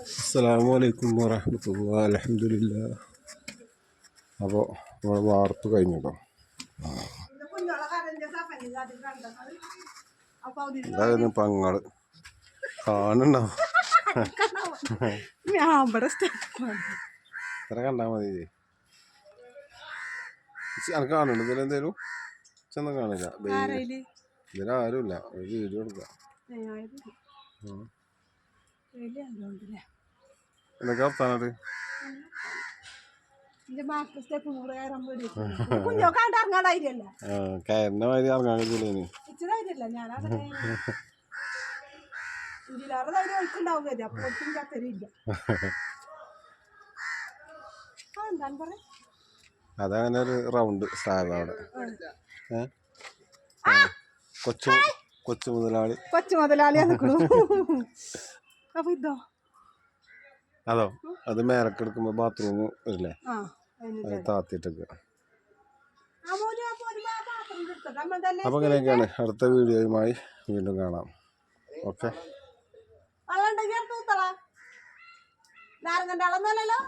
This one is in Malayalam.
അസ്സലാമു അലൈക്കും വറഹമത്തുള്ള അലഹമില്ല അപ്പോൾ നമ്മൾ വാർപ്പ് കഴിഞ്ഞോ അതായത് പങ്ങൾ ഇവിടെ ഇത്ര കണ്ടാൽ മതി. അനക്ക് കാണുന്നുണ്ട്? ഇതിലെന്തേലും ചെന്നും കാണില്ല. ഇതിലാരും ഇതിലാരുമില്ല ഒരു വീഡിയോ എടുക്കാം. ഉം. എന്തൊക്കെ വർത്താനത് മാതിരി ഇറങ്ങാൻ കഴിയില്ല അതങ്ങനെ ഒരു റൗണ്ട് സ്ലാബ് അവിടെ. കൊച്ചു കൊച്ചു മുതലാളി. കൊച്ചു മുതലാളി അപ്പൊ ഇതോ? അതോ? അത് മേലക്ക് എടുക്കുമ്പോ ബാത്റൂം വരില്ലേ താത്തിട്ടൊക്കെ ആ അങ്ങനെയൊക്കെയാണ്. അടുത്ത വീഡിയോയുമായി വീണ്ടും കാണാം. ഓക്കെ. നാരങ്ങന്റെ അളന്നല്ലോ